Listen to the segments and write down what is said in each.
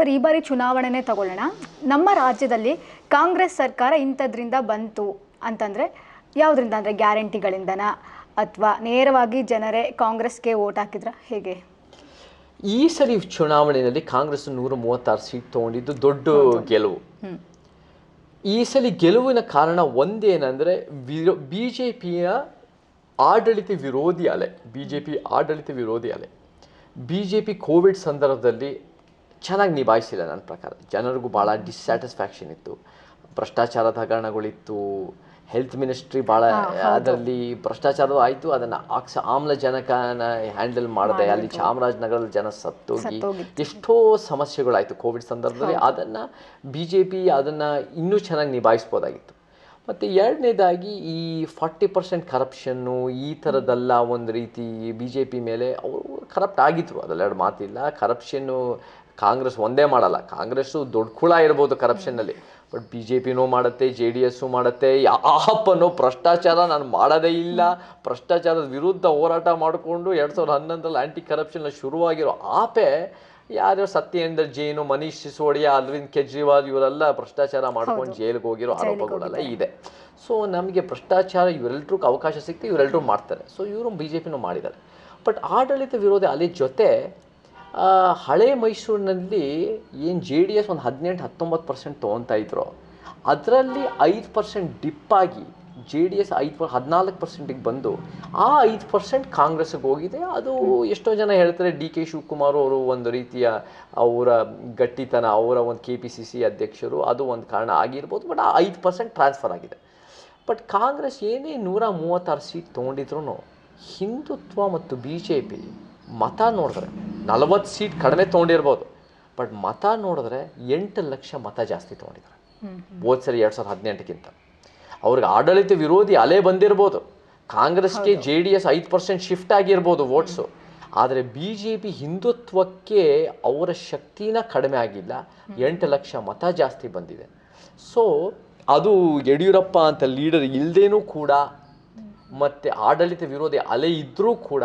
Sir ಈ ಬಾರಿ ಚುನಾವಣೆನೇ ತಗೊಳ್ಳೋಣ. ನಮ್ಮ ರಾಜ್ಯದಲ್ಲಿ ಕಾಂಗ್ರೆಸ್ ಸರ್ಕಾರ ಇಂಥದ್ರಿಂದ ಬಂತು ಅಂತಂದರೆ ಯಾವುದರಿಂದ ಅಂದರೆ ಗ್ಯಾರಂಟಿಗಳಿಂದನ? ಅಥವಾ ನೇರವಾಗಿ ಜನರೇ ಕಾಂಗ್ರೆಸ್ಗೆ ಓಟ್ ಹಾಕಿದ್ರ? ಹೇಗೆ? ಈ ಸರಿ ಚುನಾವಣೆಯಲ್ಲಿ ಕಾಂಗ್ರೆಸ್ ನೂರ ಮೂವತ್ತಾರು ಸೀಟ್ ತಗೊಂಡಿದ್ದು ದೊಡ್ಡ ಗೆಲುವು. ಈ ಸಲಿ ಗೆಲುವಿನ ಕಾರಣ ಒಂದೇನೆಂದರೆ ವಿರೋ ಬಿ ಜೆ ಪಿಯ ಆಡಳಿತ ವಿರೋಧಿ ಅಲೆ ಬಿ ಜೆ ಪಿ ಆಡಳಿತ ವಿರೋಧಿ ಅಲೆ. ಬಿ ಜೆ ಪಿ ಕೋವಿಡ್ ಸಂದರ್ಭದಲ್ಲಿ ಚೆನ್ನಾಗಿ ನಿಭಾಯಿಸಿಲ್ಲ ನನ್ನ ಪ್ರಕಾರ. ಜನರಿಗೂ ಭಾಳ ಡಿಸ್ಸ್ಯಾಟಿಸ್ಫ್ಯಾಕ್ಷನ್ ಇತ್ತು. ಭ್ರಷ್ಟಾಚಾರದ ಹಗರಣಗಳಿತ್ತು ಹೆಲ್ತ್ ಮಿನಿಸ್ಟ್ರಿ ಭಾಳ ಅದರಲ್ಲಿ ಭ್ರಷ್ಟಾಚಾರ ಆಯಿತು. ಅದನ್ನು ಆಕ್ಸ ಆಮ್ಲಜನಕನ ಹ್ಯಾಂಡಲ್ ಮಾಡಿದೆ. ಅಲ್ಲಿ ಚಾಮರಾಜನಗರದ ಜನ ಸತ್ತೋಗಿ. ಎಷ್ಟೋ ಸಮಸ್ಯೆಗಳಾಯಿತು ಕೋವಿಡ್ ಸಂದರ್ಭದಲ್ಲಿ. ಅದನ್ನು ಬಿ ಜೆ ಪಿ ಅದನ್ನು ಇನ್ನೂ ಚೆನ್ನಾಗಿ ನಿಭಾಯಿಸ್ಬೋದಾಗಿತ್ತು. ಮತ್ತು ಎರಡನೇದಾಗಿ ಈ ಫಾರ್ಟಿ ಪರ್ಸೆಂಟ್ ಕರಪ್ಷನ್ನು ಈ ಥರದ್ದೆಲ್ಲ ಒಂದು ರೀತಿ ಬಿ ಜೆ ಪಿ ಮೇಲೆ ಅವರು ಕರಪ್ಟ್ ಆಗಿದ್ರು. ಅದೆರಡು ಮಾತಿಲ್ಲ. ಕರಪ್ಷನ್ನು ಕಾಂಗ್ರೆಸ್ ಒಂದೇ ಮಾಡಲ್ಲ. ಕಾಂಗ್ರೆಸ್ಸು ದೊಡ್ಡ ಕುಳ ಇರ್ಬೋದು ಕರಪ್ಷನ್ನಲ್ಲಿ ಬಟ್ ಬಿ ಜೆ ಪಿನೂ ಮಾಡುತ್ತೆ ಜೆ ಡಿ ಎಸ್ಸು ಮಾಡುತ್ತೆ. ಯಾಪನೋ ಭ್ರಷ್ಟಾಚಾರ ನಾನು ಮಾಡೋದೇ ಇಲ್ಲ. ಭ್ರಷ್ಟಾಚಾರದ ವಿರುದ್ಧ ಹೋರಾಟ ಮಾಡಿಕೊಂಡು ಎರಡು ಸಾವಿರದ ಹನ್ನೊಂದರಲ್ಲಿ ಆ್ಯಂಟಿ ಕರಪ್ಷನ್ ಶುರುವಾಗಿರೋ ಆಪೆ ಯಾರ್ಯಾರು ಸತ್ಯೇಂದ್ರ ಜೈನು ಮನೀಶ್ ಸಿಸೋಡಿಯಾ ಅರವಿಂದ್ ಕೇಜ್ರಿವಾಲ್ ಇವರೆಲ್ಲ ಭ್ರಷ್ಟಾಚಾರ ಮಾಡ್ಕೊಂಡು ಜೈಲಿಗೆ ಹೋಗಿರೋ ಆರೋಪಗಳೆಲ್ಲ ಇದೆ. ಸೊ ನಮಗೆ ಭ್ರಷ್ಟಾಚಾರ ಇವರೆಲ್ಲರಿಗೂ ಅವಕಾಶ ಸಿಕ್ತು ಇವರೆಲ್ಲರೂ ಮಾಡ್ತಾರೆ. ಸೊ ಇವರು ಬಿ ಜೆ ಪಿನೂ ಮಾಡಿದ್ದಾರೆ. ಬಟ್ ಆಡಳಿತ ವಿರೋಧಿ ಅಲೆ ಜೊತೆ ಹಳೆ ಮೈಸೂರಿನಲ್ಲಿ ಏನು ಜೆ ಡಿ ಎಸ್ ಒಂದು ಹದಿನೆಂಟು, ಹತ್ತೊಂಬತ್ತು ಪರ್ಸೆಂಟ್ ತೊಗೊತಾ ಇದ್ರು. ಅದರಲ್ಲಿ ಐದು ಪರ್ಸೆಂಟ್ ಡಿಪ್ಪಾಗಿ ಜೆ ಡಿ ಎಸ್ ಐದು ಹದಿನಾಲ್ಕು ಪರ್ಸೆಂಟಿಗೆ ಬಂದು ಆ ಐದು ಪರ್ಸೆಂಟ್ ಕಾಂಗ್ರೆಸ್ಗೆ ಹೋಗಿದೆ. ಅದು ಎಷ್ಟೋ ಜನ ಹೇಳ್ತಾರೆ ಡಿ ಕೆ ಶಿವಕುಮಾರ್ ಅವರು ಒಂದು ರೀತಿಯ ಅವರ ಗಟ್ಟಿತನ, ಅವರ ಒಂದು ಕೆ ಪಿ ಸಿ ಸಿ ಅಧ್ಯಕ್ಷರು, ಅದು ಒಂದು ಕಾರಣ ಆಗಿರ್ಬೋದು, ಬಟ್ ಆ ಐದು ಪರ್ಸೆಂಟ್ ಟ್ರಾನ್ಸ್ಫರ್ ಆಗಿದೆ. ಬಟ್ ಕಾಂಗ್ರೆಸ್ ಏನೇ ನೂರ ಮೂವತ್ತಾರು ಸೀಟ್ ತೊಗೊಂಡಿದ್ರು ಹಿಂದುತ್ವ ಮತ್ತು ಬಿ ಜೆ ಪಿ ಮತ ನೋಡಿದ್ರೆ ನಲವತ್ತು ಸೀಟ್ ಕಡಿಮೆ ತೊಗೊಂಡಿರ್ಬೋದು. ಬಟ್ ಮತ ನೋಡಿದ್ರೆ ಎಂಟು ಲಕ್ಷ ಮತ ಜಾಸ್ತಿ ತೊಗೊಂಡಿದ್ದಾರೆ. ಹೋದ ಸರಿ ಎರಡು ಸಾವಿರದ ಹದಿನೆಂಟಕ್ಕಿಂತ. ಅವ್ರಿಗೆ ಆಡಳಿತ ವಿರೋಧಿ ಅಲೆ ಬಂದಿರ್ಬೋದು. ಕಾಂಗ್ರೆಸ್ಗೆ ಜೆ ಡಿ ಎಸ್ ಐದು ಪರ್ಸೆಂಟ್ ಶಿಫ್ಟ್ ಆಗಿರ್ಬೋದು ವೋಟ್ಸು. ಆದರೆ ಬಿ ಜೆ ಪಿ ಹಿಂದುತ್ವಕ್ಕೆ ಅವರ ಶಕ್ತಿನ ಕಡಿಮೆ ಆಗಿಲ್ಲ. ಎಂಟು ಲಕ್ಷ ಮತ ಜಾಸ್ತಿ ಬಂದಿದೆ. ಸೊ ಅದು ಯಡಿಯೂರಪ್ಪ ಅಂತ ಲೀಡರ್ ಇಲ್ಲದೇನೂ ಕೂಡ ಮತ್ತು ಆಡಳಿತ ವಿರೋಧಿ ಅಲೆ ಇದ್ದರೂ ಕೂಡ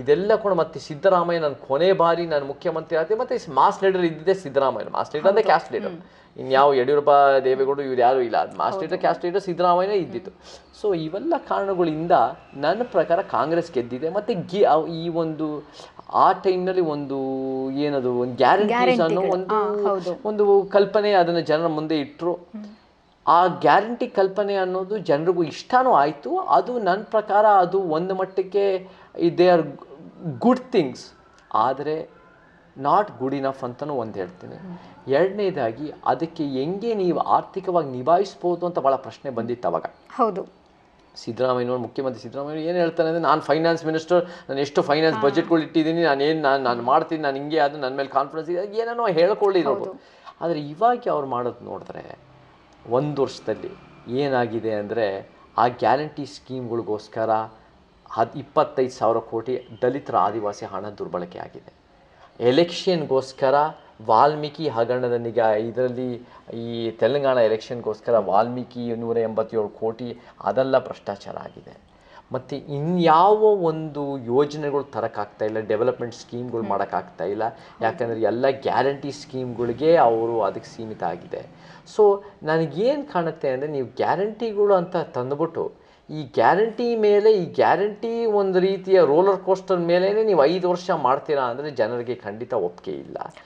ಇದೆಲ್ಲ ಕೂಡ ಮತ್ತೆ ಸಿದ್ದರಾಮಯ್ಯ ನನ್ನ ಕೊನೆ ಬಾರಿ ನಾನು ಮುಖ್ಯಮಂತ್ರಿ ಆದ್ರೆ ಮತ್ತೆ ಮಾಸ್ ಲೀಡರ್ ಇದ್ದಿದ್ದೆ ಸಿದ್ದರಾಮಯ್ಯ. ಮಾಸ್ ಲೀಡರ್ ಅಂದ್ರೆ ಕ್ಯಾಸ್ಟ್ ಲೀಡರ್ ಇನ್ಯಾವ ಯಡಿಯೂರಪ್ಪ ದೇವೇಗೌಡರು ಇವ್ರು ಯಾರು ಇಲ್ಲ. ಮಾಸ್ ಲೀಡರ್ ಕ್ಯಾಸ್ಟ್ ಲೀಡರ್ ಸಿದ್ದರಾಮಯ್ಯನೇ ಇದ್ದಿತ್ತು ಸೊ ಇವೆಲ್ಲ ಕಾರಣಗಳಿಂದ ನನ್ನ ಪ್ರಕಾರ ಕಾಂಗ್ರೆಸ್ ಗೆದ್ದಿದೆ. ಮತ್ತೆ ಗಿ ಈ ಒಂದು ಆ ಟೈಮ್ನಲ್ಲಿ ಒಂದು ಏನದು ಒಂದು ಗ್ಯಾರಂಟೀಸ್ ಅನ್ನೋ ಒಂದು. ಒಂದು ಕಲ್ಪನೆ ಅದನ್ನು ಜನರ ಮುಂದೆ ಇಟ್ಟರು ಆ ಗ್ಯಾರಂಟಿ ಕಲ್ಪನೆ ಅನ್ನೋದು ಜನರಿಗೂ ಇಷ್ಟನೂ ಆಯಿತು. ಅದು ನನ್ನ ಪ್ರಕಾರ ಅದು ಒಂದು ಮಟ್ಟಕ್ಕೆ ದೇ ಆರ್ ಗುಡ್ ಥಿಂಗ್ಸ್. ಆದರೆ ನಾಟ್ ಗುಡ್ ಇನಫ್ ಅಂತಲೂ ಒಂದು ಹೇಳ್ತೀನಿ. ಎರಡನೇದಾಗಿ ಅದಕ್ಕೆ ಹೆಂಗೆ ನೀವು ಆರ್ಥಿಕವಾಗಿ ನಿಭಾಯಿಸ್ಬೋದು ಅಂತ ಭಾಳ ಪ್ರಶ್ನೆ ಬಂದಿತ್ತು ಅವಾಗ. ಹೌದು. ಸಿದ್ದರಾಮಯ್ಯನವ್ರು ಮುಖ್ಯಮಂತ್ರಿ ಸಿದ್ದರಾಮಯ್ಯ ಏನು ಹೇಳ್ತಾನೆ ಅಂದರೆ ನಾನು ಫೈನಾನ್ಸ್ ಮಿನಿಸ್ಟರ್ ನಾನು ಎಷ್ಟು ಫೈನಾನ್ಸ್ ಬಜೆಟ್ಗಳು ಇಟ್ಟಿದ್ದೀನಿ ನಾನು ಏನು ನಾನು ನಾನು ಮಾಡ್ತೀನಿ ನಾನು ಹಿಂಗೆ ಅದು ನನ್ನ ಮೇಲೆ ಕಾನ್ಫಿಡೆನ್ಸ್ ಇದೆ. ಏನೇನೋ ಹೇಳ್ಕೊಳ್ಳಿರೋದು. ಆದರೆ ಇವಾಗ ಅವ್ರು ಮಾಡೋದು ನೋಡಿದ್ರೆ ಒಂದು ವರ್ಷದಲ್ಲಿ ಏನಾಗಿದೆ ಅಂದರೆ ಆ ಗ್ಯಾರಂಟಿ ಸ್ಕೀಮ್ಗಳಿಗೋಸ್ಕರ ಹದ್ ಇಪ್ಪತ್ತೈದು ಸಾವಿರ ಕೋಟಿ ದಲಿತರ ಆದಿವಾಸಿ ಹಣ ದುರ್ಬಳಕೆ ಆಗಿದೆ. ಎಲೆಕ್ಷನ್ಗೋಸ್ಕರ ವಾಲ್ಮೀಕಿ ಹಗರಣದ ನಿಗಾ ಇದರಲ್ಲಿ ಈ ತೆಲಂಗಾಣ ಎಲೆಕ್ಷನ್ಗೋಸ್ಕರ ವಾಲ್ಮೀಕಿ ನೂರ ಎಂಬತ್ತೇಳು ಕೋಟಿ ಅದೆಲ್ಲ ಭ್ರಷ್ಟಾಚಾರ ಆಗಿದೆ. ಮತ್ತು ಇನ್ಯಾವ ಒಂದು ಯೋಜನೆಗಳು ತರೋಕ್ಕಾಗ್ತಾ ಇಲ್ಲ ಡೆವಲಪ್ಮೆಂಟ್ ಸ್ಕೀಮ್ಗಳು ಮಾಡೋಕ್ಕಾಗ್ತಾ ಇಲ್ಲ. ಯಾಕಂದರೆ ಎಲ್ಲ ಗ್ಯಾರಂಟಿ ಸ್ಕೀಮ್ಗಳಿಗೆ ಅವರು ಅದಕ್ಕೆ ಸೀಮಿತ ಆಗಿದೆ. ಸೊ ನನಗೇನು ಕಾಣುತ್ತೆ ಅಂದರೆ ನೀವು ಗ್ಯಾರಂಟಿಗಳು ಅಂತ ತಂದುಬಿಟ್ಟು ಈ ಗ್ಯಾರಂಟಿ ಮೇಲೆ ಈ ಗ್ಯಾರಂಟಿ ಒಂದು ರೀತಿಯ ರೋಲರ್ ಕೋಸ್ಟರ್ ಮೇಲೇ ನೀವು ಐದು ವರ್ಷ ಮಾಡ್ತೀರಾ ಅಂದರೆ ಜನರಿಗೆ ಖಂಡಿತ ಒಪ್ಪಿಗೆ ಇಲ್ಲ.